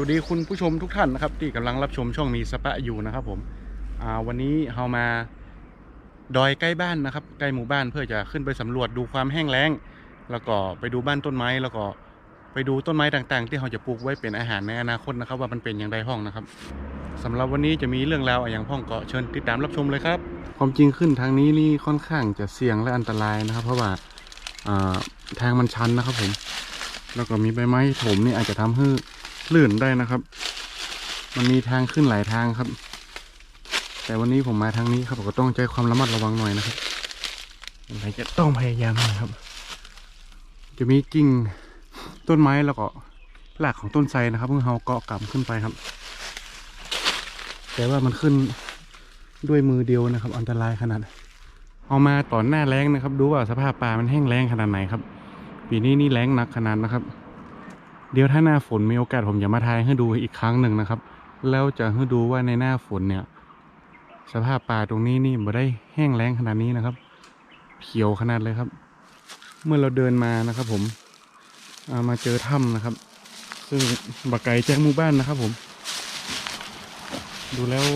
วัสดีคุณผู้ชมทุกท่านนะครับ ที่กำลังรับชมช่องมีสปะอยู่นะครับผมวันนี้เรามาดอยใกล้บ้านนะครับ ใกล้หมู่บ้านเพื่อจะขึ้นไปสำรวจดูความแห้งแล้ง แล้วก็ไปดูบ้านต้นไม้แล้วก็ไปดูต้นไม้ต่างๆ ที่เราจะปลูกไว้เป็นอาหารในอนาคตนะครับ ว่ามันเป็นอย่างไรห้องนะครับสำหรับวันนี้จะมีเรื่องราวอะไรอย่างพ่องเก็เชิญติดตามรับชมเลยครับความจริงขึ้นทางนี้นี่ค่อนข้างจะเสี่ยงและอันตรายนะครับ เพราะว่าอ่าทางมันชันนะครับผม แล้วก็มีใบไม้ถมนี่อาจจะทำให้ ลื่นได้นะครับ มันมีทางขึ้นหลายทางครับ แต่วันนี้ผมมาทางนี้ครับผมก็ต้องใช้ความระมัดระวังหน่อยนะครับยังไงจะต้องพยายามหน่อยครับ จะมีกิ่งต้นไม้แล้วก็หลากของต้นไทรนะครับเพิ่งเฮาเกาะกลับขึ้นไปครับ แต่ว่ามันขึ้นด้วยมือเดียวนะครับ อันตรายขนาด เอามาตอนหน้าแรงนะครับ ดูว่าสภาพป่ามันแห้งแล้งขนาดไหนครับปีนี้นี่แรงหนักขนาดนะครับ เดี๋ยวถ้าหน้าฝนมีโอกาสผมจะมาทายให้ดูอีกครั้งหนึ่งนะครับ แล้วจะให้ดูว่าในหน้าฝนเนี่ย สภาพป่าตรงนี้นี่ไม่ได้แห้งแล้งขนาดนี้นะครับ เขียวขนาดเลยครับ เมื่อเราเดินมานะครับ ผมามาเจอถ้ำนะครับ ซึ่งบักไก่แจ้งหมู่บ้านนะครับ ผม ดูแล้ว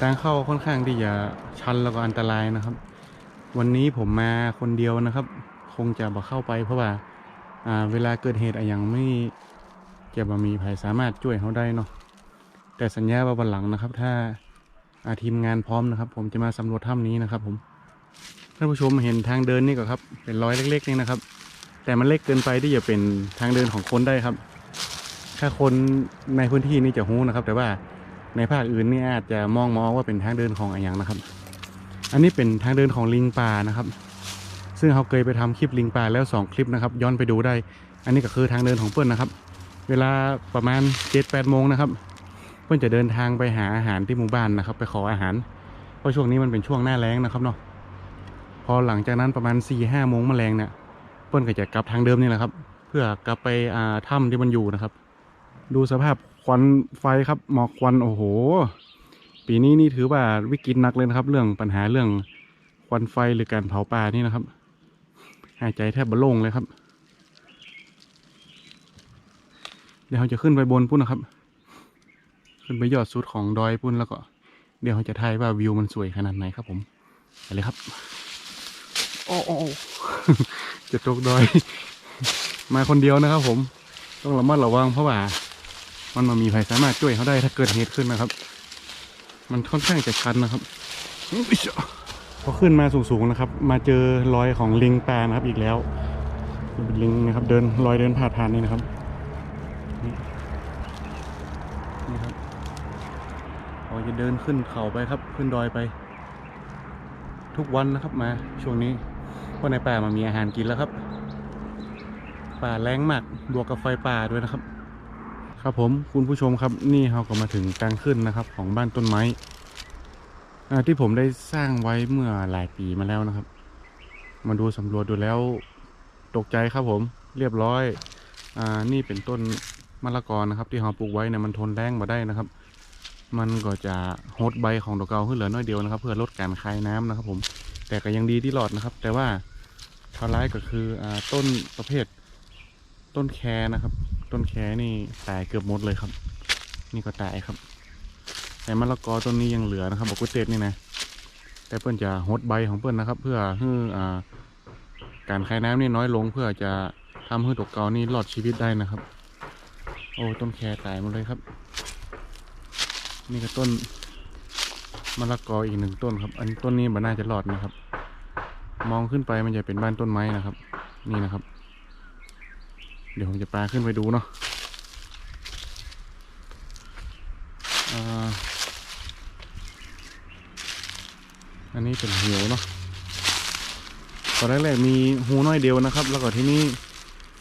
ทางเข้าค่อนข้างที่จะชันแล้วก็อันตรายนะครับ วันนี้ผมมาคนเดียวนะครับ คงจะบ่เข้าไปเพราะว่า อ่าเวลาเกิดเหตุอะอย่างไม่จะบ่มีใครสามารถช่วยเขาได้เนาะแต่สัญญาว่าวันหลังนะครับ ถ้าอาทีมงานพร้อมนะครับ ผมจะมาสำรวจถ้ำนี้นะครับ ผมท่านผู้ชมเห็นทางเดินนี่ก็ครับ เป็นรอยเล็ก ๆ นี่นะครับ แต่มันเล็กเกินไปที่จะเป็นทางเดินของคนได้ครับ ถ้าคนในพื้นที่นี่จะหู้นะครับ แต่ว่าในภาคอื่นนี่อาจจะมองมองว่าเป็นทางเดินของอะไรอย่างนะครับ อันนี้เป็นทางเดินของลิงป่านะครับ ซึ่งเขาเคยไปทำคลิปลิงป่าแล้ว 2 คลิปนะครับ ย้อนไปดูได้ อันนี้ก็คือทางเดินของเปิ้ลนะครับ เวลาประมาณ7จ็ดแปดโมงนะครับเปิ้ลจะเดินทางไปหาอาหารที่หมู่บ้านนะครับ ไปขออาหาร เพราะช่วงนี้มันเป็นช่วงหน้าแล้งนะครับเนาะ พอหลังจากนั้นประมาณ4ี่ห้าโมงแมลงเนี่ยเปิ้ลก็จะกลับทางเดิมนี่แหละครับ เพื่อกลับไปอ่าถ้ำที่มันอยู่นะครับ ดูสภาพควันไฟครับ หมอกควันโอ้โห ปีนี้นี่ถือว่าวิกฤตหนักเลยนะครับ เรื่องปัญหาเรื่องควันไฟหรือการเผาป่านี่นะครับ หายใจแทบบะโล่งเลยครับ เดี๋ยวเราจะขึ้นไปบนพุ่นนะครับ ขึ้นไปยอดสุดของดอยพุ่นแล้วก็ เดี๋ยวเราจะทายว่าวิวมันสวยขนาดไหนครับผมไปเลยครับ โอ้โอ้จะตกดอย มาคนเดียวนะครับผม ต้องระมัดระวังเพราะว่า มันมามีใครสามารถช่วยเขาได้ถ้าเกิดเหตุขึ้นนะครับ มันค่อนข้างจะชันนะครับอุ๊ยเจ้า พอขึ้นมาสูงๆนะครับ มาเจอรอยของลิงแปนะครับอีกแล้วเป็นลิงนะครับ เดินรอยเดินผ่านผ่านนี่นะครับนี่ครับเราจะเดินขึ้นเขาไปครับ ขึ้นดอยไป ทุกวันนะครับมาช่วงนี้เพราะในป่ามันมีอาหารกินแล้วครับ ป่าแรงมากบวกกับไฟป่าด้วยนะครับ ครับผมคุณผู้ชมครับนี่เราก็มาถึงกลางขึ้นนะครับ ของบ้านต้นไม้ ที่ผมได้สร้างไว้เมื่อหลายปีมาแล้วนะครับ มาดูสำรวจดูแล้วตกใจครับผม เรียบร้อยอ่านี่เป็นต้นมะละกอนะครับ ที่เราปลูกไว้เนี่ยมันทนแรงมาได้นะครับ มันก็จะหดใบของดอกเกาขึ้นเหลือน้อยเดียวนะครับ เพื่อลดการคายน้ำนะครับ ผมแต่ก็ยังดีที่รอดนะครับ แต่ว่าข่าร้ายก็คืออ่าต้นประเภท ต้นแคนะครับ ต้นแคนี่ตายเกือบหมดเลยครับ นี่ก็ตายครับ แต่มะละกอต้นนี้ยังเหลือนะครับบอกกุเตดนี่นะแต่เพื่อนจะหดใบของเพื่อนนะครับ เพื่อให้การคายน้ำนี่น้อยลงเพื่อจะทำให้ดอกเกานี่รอดชีวิตได้นะครับ โอ้ต้นแคตายหมดเลยครับ นี่ก็ต้นมะละกออีกหนึ่งต้นครับ อันต้นนี้มันน่าจะรอดนะครับ มองขึ้นไปมันจะเป็นบ้านต้นไม้นะครับ นี่นะครับ เดี๋ยวผมจะปาขึ้นไปดูเนาะอ่า อันนี้เป็นหิวเนาะตอนแรกๆมีหูน้อยเดียวนะครับ แล้วก็ที่นี่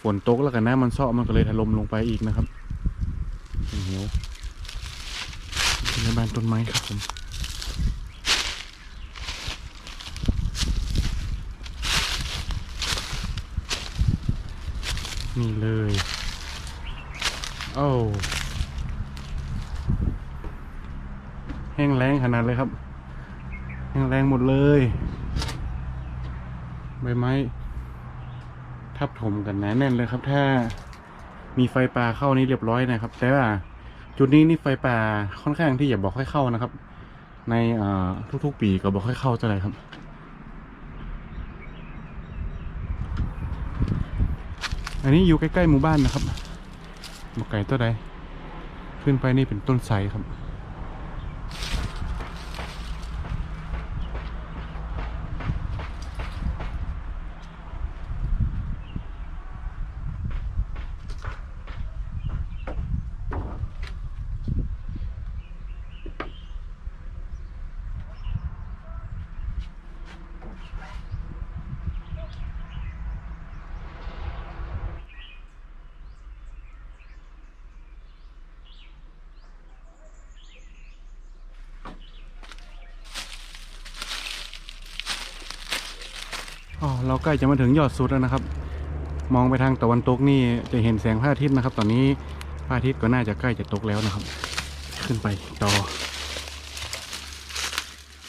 ฝนตกแล้วก็น้ำมันเซาะมันก็เลยถล่มลงไปอีกนะครับเป็นหิวเป็นในบ้านต้นไม้ครับผมนี่เลยโอ้แห้งแล้งขนาดเลยครับ แรงหมดเลย ใบไม้ ทับถมกันหนาแน่นเลยครับ ถ้ามีไฟป่าเข้านี่เรียบร้อยนะครับ แต่ว่าจุดนี้นี่ไฟป่าค่อนข้างที่จะบอกให้เข้านะครับ ในทุกๆปีก็บอกให้เข้าเท่าไรครับอันนี้อยู่ใกล้ๆหมู่บ้านนะครับหมกไก่ตัวใด ขึ้นไปนี่เป็นต้นไทรครับ อ๋อเราใกล้จะมาถึงยอดสุดแล้วนะครับ มองไปทางตะวันตกนี่จะเห็นแสงพระอาทิตย์นะครับ ตอนนี้พระอาทิตย์ก็น่าจะใกล้จะตกแล้วนะครับ ขึ้นไปต่อ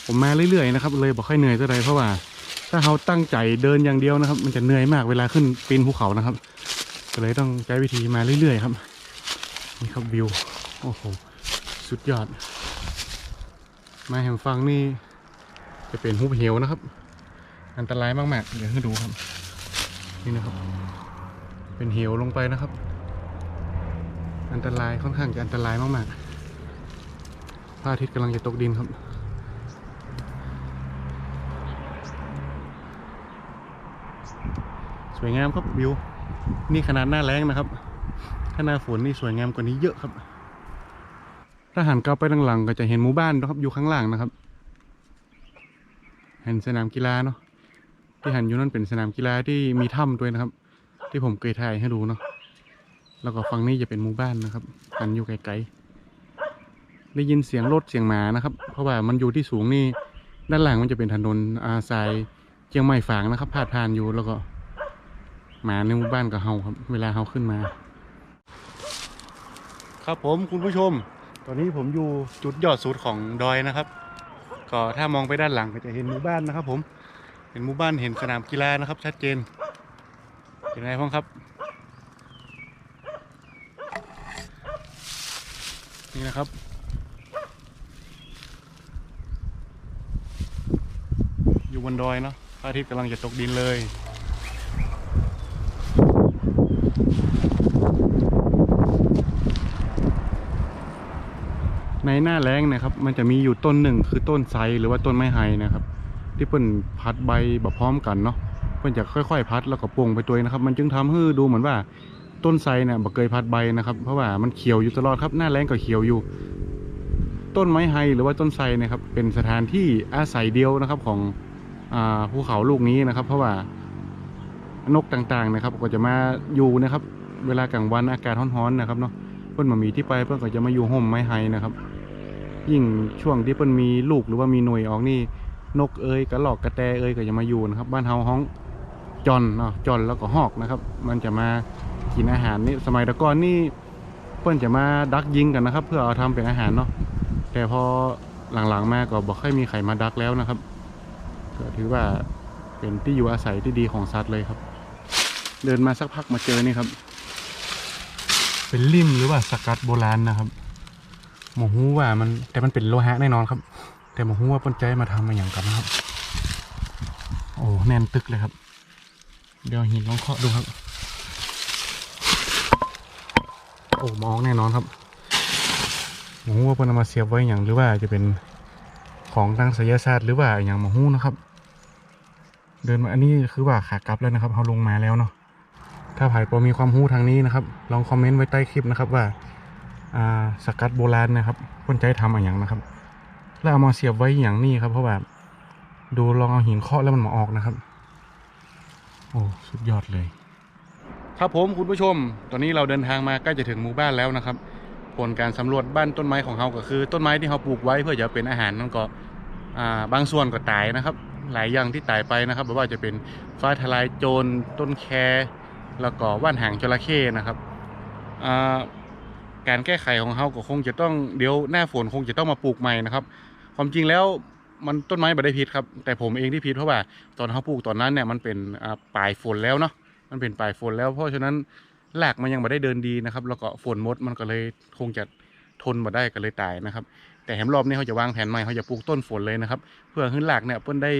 ผมมาเรื่อยๆนะครับ เลยบอกค่อยเหนื่อยเท่าไรเพราะว่า ถ้าเขาตั้งใจเดินอย่างเดียวนะครับ มันจะเหนื่อยมากเวลาขึ้นปีนภูเขานะครับก็เลยต้องใช้วิธีมาเรื่อยๆครับนี่ครับวิวโอ้โหสุดยอดมาแห่งฟังนี่จะเป็นหุบเหวนะครับ อันตรายมากๆ เดี๋ยวให้ดูครับ นี่นะครับ เป็นเหวลงไปนะครับ อันตรายค่อนข้างจะอันตรายมากๆพระอาทิตย์กำลังจะตกดินครับสวยงามครับวิว นี่ขนาดหน้าแรงนะครับ ถ้าหน้าฝนนี่สวยงามกว่านี้เยอะครับ ถ้าหันกลับไปหลังๆก็จะเห็นหมู่บ้านนะครับ อยู่ข้างล่างนะครับ เห็นสนามกีฬาเนาะ ที่หันอยู่นั่นเป็นสนามกีฬาที่มีถ้ำด้วยนะครับ ที่ผมเคยถ่ายให้ดูเนาะแล้วก็ฝั่งนี้จะเป็นหมู่บ้านนะครับหันอยู่ไกลๆได้ยินเสียงรถเสียงหมานะครับ เพราะว่ามันอยู่ที่สูงนี่ด้านหลังมันจะเป็นถนนอาทรายเชียงใหม่ฝางนะครับพาดผ่านอยู่แล้วก็หมาในหมู่บ้านก็เห่าครับ เวลาเห่าขึ้นมา ครับผมคุณผู้ชม ตอนนี้ผมอยู่จุดยอดสุดของดอยนะครับ ก็ถ้ามองไปด้านหลังก็จะเห็นหมู่บ้านนะครับ ผม เห็นหมู่บ้านเห็นสนามกีฬานะครับ ชัดเจนเป็นไงบ้างครับ นี่นะครับอยู่บนดอยเนาะพระอาทิตย์กำลังจะตกดินเลยในหน้าแล้งนะครับ มันจะมีอยู่ต้นหนึ่งคือต้นไทรหรือว่าต้นไม้ไฮนะครับ ที่เปิ้นพัดใบแบบพร้อมกันเนาะเปิ้นจะค่อย ๆ พัดแล้วก็ปวงไปตัวนะครับ มันจึงทำให้ดูเหมือนว่าต้นไทรเนี่ยบ่เคยพัดใบนะครับ เพราะว่ามันเขียวอยู่ตลอดครับ หน้าแรงก็เขียวอยู่ ต้นไม้ไฮหรือว่าต้นไทรนะครับ เป็นสถานที่อาศัยเดียวนะครับของภูเขาลูกนี้นะครับ เพราะว่านกต่างๆนะครับ ก็จะมาอยู่นะครับ เวลากลางวันอากาศร้อนๆนะครับเนาะเปิ้นมามีที่ไปเปิ้นก็จะมาอยู่ห่มไม้ไฮนะครับ ยิ่งช่วงที่เปิ้นมีลูกหรือว่ามีหน่วยออกนี่ นกเอ้ยกระหลอกกระแตเอ้ยก็จะมาอยู่นะครับ บ้านเฮาห้องจอนเนาะจอนแล้วก็หอกนะครับ มันจะมากินอาหารนี่สมัยตะก่อนนี่เพิ่อนจะมาดักยิงกันนะครับ เพื่อเอาทำเป็นอาหารเนาะแต่พอหลังๆมาก็บอกให้มีใครมาดักแล้วนะครับก็ถือว่าเป็นที่อยู่อาศัยที่ดีของสัตว์เลยครับ เดินมาสักพักมาเจอนี่ครับ เป็นลิ่มหรือว่าสกัดโบราณนะครับหมหูว่ามันแต่มันเป็นโลหะแน่นอนครับ แต่หมหูว่าปนใจมาทำมาอย่างกันนะครับ โอ้แน่นตึกเลยครับ เดี๋ยวหินลองเคาะดูครับ โอ้มองแน่นอนครับหมหูว่าปนมาเสียบไว้อย่างหรือว่าจะเป็นของทางศิลศาสตร์หรือว่าอย่างหมหูนะครับ เดินมาอันนี้คือว่าขากลับแล้วนะครับเขาลงมาแล้วเนาะถ้าไผ่พอมีความรู้ทางนี้นะครับ ลองคอมเมนต์ไว้ใต้คลิปนะครับว่าอ่าสกัดโบราณนะครับเปิ้นใจทำอะไรอย่างนะครับ แล้วเอามาเสียบไว้อย่างนี้ครับ เพราะว่าดูลองเอาหินเคาะแล้วมันมาออกนะครับ โอ้สุดยอดเลย ครับผมคุณผู้ชม ตอนนี้เราเดินทางมาใกล้จะถึงหมู่บ้านแล้วนะครับ ผลการสำรวจบ้านต้นไม้ของเราก็คือ ต้นไม้ที่เราปลูกไว้เพื่อจะเป็นอาหารนั่นก็บางส่วนก็ตายนะครับ หลายอย่างที่ตายไปนะครับไม่ว่าจะเป็นฟ้าทลายโจรต้นแคแล้วก็ว่านหางจระเข้นะครับการแก้ไขของเขาก็คงจะต้องเดี๋ยวหน้าฝนคงจะต้องมาปลูกใหม่นะครับ ความจริงแล้วมันต้นไม้ไม่ได้พิษครับ แต่ผมเองที่พิษเพราะว่าตอนเขาปลูกตอนนั้นเนี่ยมันเป็นปลายฝนแล้วเนาะมันเป็นปลายฝนแล้วเพราะฉะนั้นหลากมันยังไม่ได้เดินดีนะครับ แล้วก็ฝนมดมันก็เลยคงจะทนมาได้ก็เลยตายนะครับ แต่แหมรอบนี้เขาจะวางแผนใหม่เขาจะปลูกต้นฝนเลยนะครับ เพื่อให้หลากเนี่ยเพิ่นได้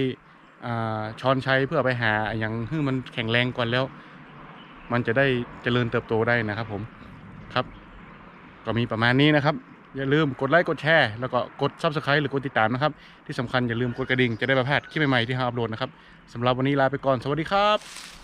ช้อนใช้เพื่อไปหาอย่างให้มันแข็งแรงก่อนแล้ว มันจะได้เจริญเติบโตได้นะครับผมครับ ก็มีประมาณนี้นะครับ อย่าลืมกดไลค์กดแชร์แล้วก็กด subscribe หรือกดติดตามนะครับ ที่สำคัญอย่าลืมกดกระดิ่งจะได้ไม่พลาดคลิปใหม่ๆที่เราอัปโหลดนะครับสำหรับวันนี้ลาไปก่อนสวัสดีครับ